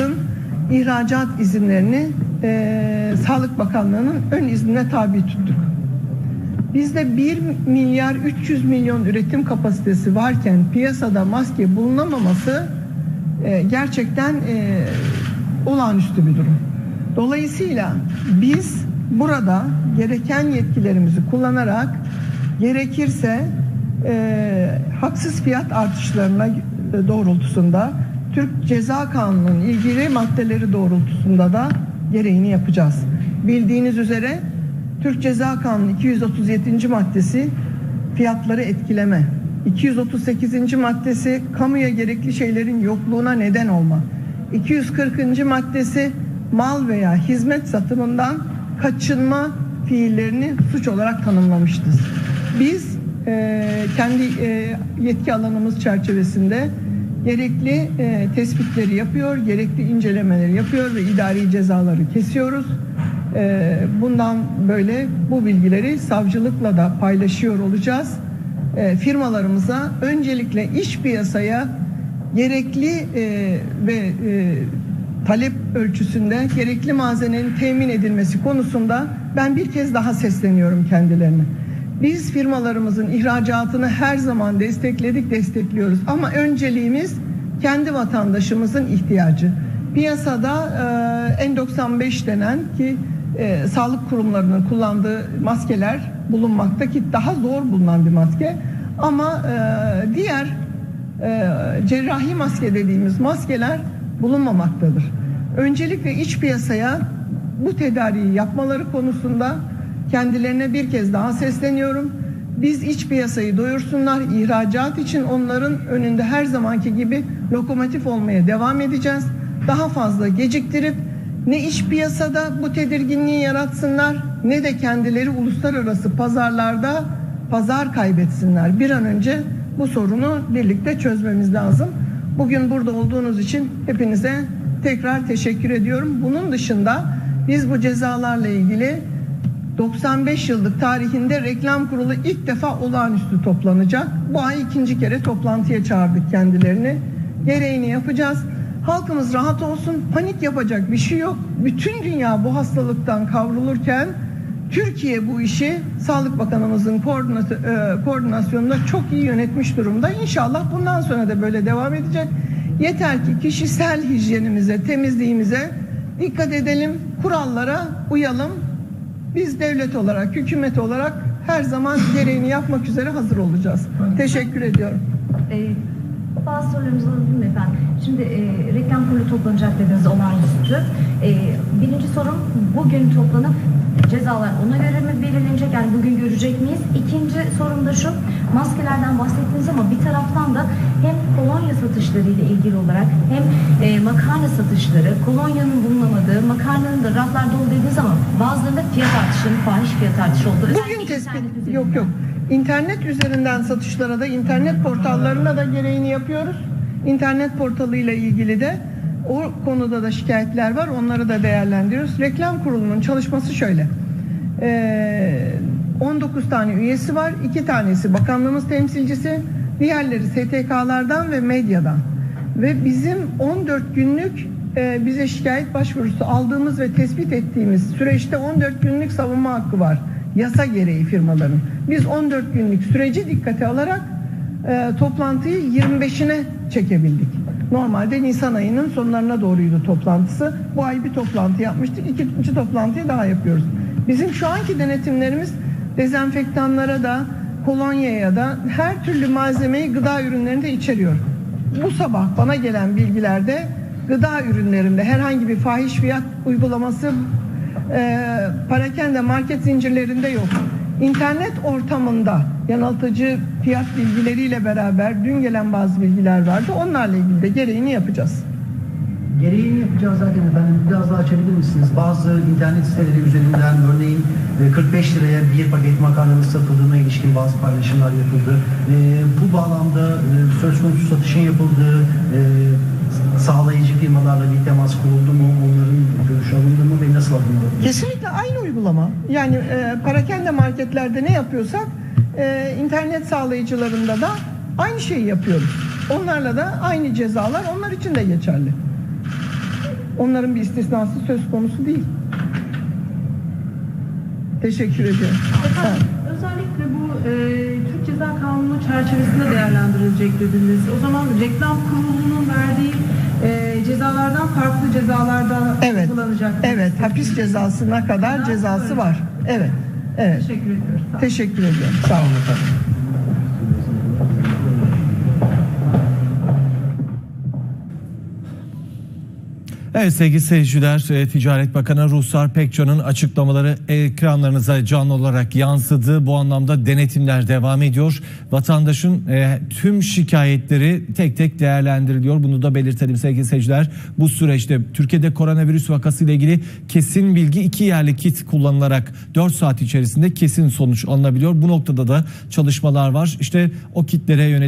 ihracatın ihracat izinlerini e, Sağlık Bakanlığı'nın ön iznine tabi tuttuk. Bizde 1 milyar 300 milyon üretim kapasitesi varken piyasada maske bulunamaması e, gerçekten e, olağanüstü bir durum. Dolayısıyla biz burada gereken yetkilerimizi kullanarak gerekirse e, haksız fiyat artışlarına doğrultusunda Türk Ceza Kanunu'nun ilgili maddeleri doğrultusunda da gereğini yapacağız. Bildiğiniz üzere Türk Ceza Kanunu 237. maddesi fiyatları etkileme. 238. maddesi kamuya gerekli şeylerin yokluğuna neden olma. 240. maddesi mal veya hizmet satımından kaçınma fiillerini suç olarak tanımlamıştır. Biz e, kendi e, yetki alanımız çerçevesinde gerekli e, tespitleri yapıyor, gerekli incelemeleri yapıyor ve idari cezaları kesiyoruz. E, bundan böyle bu bilgileri savcılıkla da paylaşıyor olacağız. E, firmalarımıza öncelikle iş piyasaya gerekli e, ve e, talep ölçüsünde gerekli malzemenin temin edilmesi konusunda ben bir kez daha sesleniyorum kendilerine. Biz firmalarımızın ihracatını her zaman destekledik, destekliyoruz. Ama önceliğimiz kendi vatandaşımızın ihtiyacı. Piyasada e, N95 denen ki e, sağlık kurumlarının kullandığı maskeler bulunmakta ki daha zor bulunan bir maske. Ama e, diğer e, cerrahi maske dediğimiz maskeler bulunmamaktadır. Öncelikle iç piyasaya bu tedariği yapmaları konusunda kendilerine bir kez daha sesleniyorum. Biz iç piyasayı doyursunlar. ihracat için onların önünde her zamanki gibi lokomotif olmaya devam edeceğiz. Daha fazla geciktirip ne iç piyasada bu tedirginliği yaratsınlar ne de kendileri uluslararası pazarlarda pazar kaybetsinler. Bir an önce bu sorunu birlikte çözmemiz lazım. Bugün burada olduğunuz için hepinize tekrar teşekkür ediyorum. Bunun dışında biz bu cezalarla ilgili 95 yıllık tarihinde reklam kurulu ilk defa olağanüstü toplanacak. Bu ay ikinci kere toplantıya çağırdık kendilerini. Gereğini yapacağız. Halkımız rahat olsun. Panik yapacak bir şey yok. Bütün dünya bu hastalıktan kavrulurken Türkiye bu işi Sağlık Bakanımızın e, koordinasyonunda çok iyi yönetmiş durumda. İnşallah bundan sonra da böyle devam edecek. Yeter ki kişisel hijyenimize, temizliğimize dikkat edelim, kurallara uyalım. Biz devlet olarak, hükümet olarak her zaman gereğini yapmak üzere hazır olacağız. Teşekkür ediyorum. Ee, bazı sorularımızı alalım mı efendim? Şimdi e, reklam kurulu toplanacak dediniz olağanüstü. E, birinci sorum bugün toplanıp cezalar ona göre mi belirlenecek? Yani bugün görecek miyiz? İkinci sorum da şu. Maskelerden bahsettiniz ama bir taraftan da hem kolonya satışları ile ilgili olarak hem e, makarna satışları, kolonyanın bulunamadığı, makarnanın da raflar dolu dediğiniz ama bazılarında fiyat artışının fahiş fiyat artışı oldu. Bugün tespit yok yok. İnternet üzerinden satışlara da internet portallarına da gereğini yapıyoruz. İnternet portalıyla ilgili de o konuda da şikayetler var. Onları da değerlendiriyoruz. Reklam kurulunun çalışması şöyle. Ee, 19 tane üyesi var. 2 tanesi bakanlığımız temsilcisi. Diğerleri STK'lardan ve medyadan. Ve bizim 14 günlük e, bize şikayet başvurusu aldığımız ve tespit ettiğimiz süreçte 14 günlük savunma hakkı var. Yasa gereği firmaların. Biz 14 günlük süreci dikkate alarak e, toplantıyı 25'ine çekebildik. Normalde Nisan ayının sonlarına doğruydu toplantısı. Bu ay bir toplantı yapmıştık. İkinci toplantıyı daha yapıyoruz. Bizim şu anki denetimlerimiz dezenfektanlara da kolonyaya da her türlü malzemeyi gıda ürünlerinde içeriyor. Bu sabah bana gelen bilgilerde gıda ürünlerinde herhangi bir fahiş fiyat uygulaması e, parakende market zincirlerinde yok. İnternet ortamında yanıltıcı fiyat bilgileriyle beraber dün gelen bazı bilgiler vardı. Onlarla ilgili de gereğini yapacağız. Gereğini yapacağız zaten efendim. Biraz daha açabilir misiniz? Bazı internet siteleri üzerinden örneğin e, 45 liraya bir paket makarnanın satıldığına ilişkin bazı paylaşımlar yapıldı. E, bu bağlamda e, söz konusu satışın yapıldığı e, sağlayıcı firmalarla bir temas kuruldu mu? Onların görüş alındı mı ve nasıl alındı? Kesinlikle aynı uygulama. Yani e, parakende marketlerde ne yapıyorsak e, internet sağlayıcılarında da aynı şeyi yapıyoruz. Onlarla da aynı cezalar onlar için de geçerli. Onların bir istisnası söz konusu değil. Teşekkür ediyorum. Efendim, özellikle bu e, Türk Ceza Kanunu çerçevesinde değerlendirilecek dediniz. O zaman reklam kurulunun verdiği cezalardan farklı cezalarda Evet. uygulanacak. Evet, hapis cezasına kadar cezası var. Evet. Evet. Teşekkür ediyoruz. Teşekkür ediyorum. Sağ olun efendim. Evet sevgili seyirciler, e, Ticaret Bakanı Ruhsar Pekcan'ın açıklamaları ekranlarınıza canlı olarak yansıdı. Bu anlamda denetimler devam ediyor. Vatandaşın e, tüm şikayetleri tek tek değerlendiriliyor. Bunu da belirtelim sevgili seyirciler. Bu süreçte Türkiye'de koronavirüs vakası ile ilgili kesin bilgi iki yerli kit kullanılarak 4 saat içerisinde kesin sonuç alınabiliyor. Bu noktada da çalışmalar var. İşte o kitlere yönelik